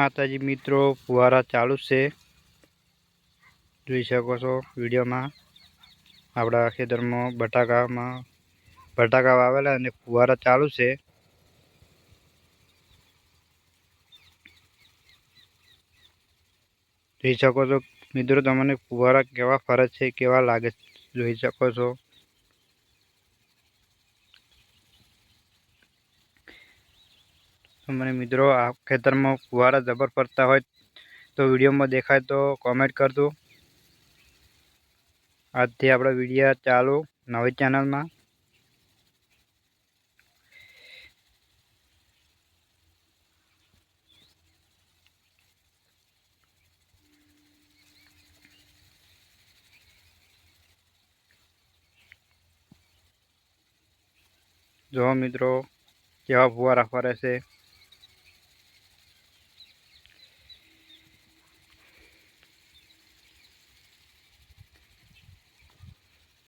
માતાજી મિત્રો, ફુવારા ચાલુ છે. જોઈ શકો છો વિડીયોમાં. આપણા ખેતરમાં બટાકામાં, બટાકા વાવેલા અને ફુવારા ચાલુ છે. જોઈ શકો છો મિત્રો, તમને ફુવારા કેવા ફરે છે, કેવા લાગે જોઈ શકો છો. મને મિત્રો, આ ખેતરમાં ફુવારા જબર ફરતા હોય તો વિડીયોમાં દેખાય તો કોમેન્ટ કરજો. આજથી આપણા વીડિયો ચાલુ નવી ચેનલમાં. જો મિત્રો, કેવા ફુવારા ફરે છે?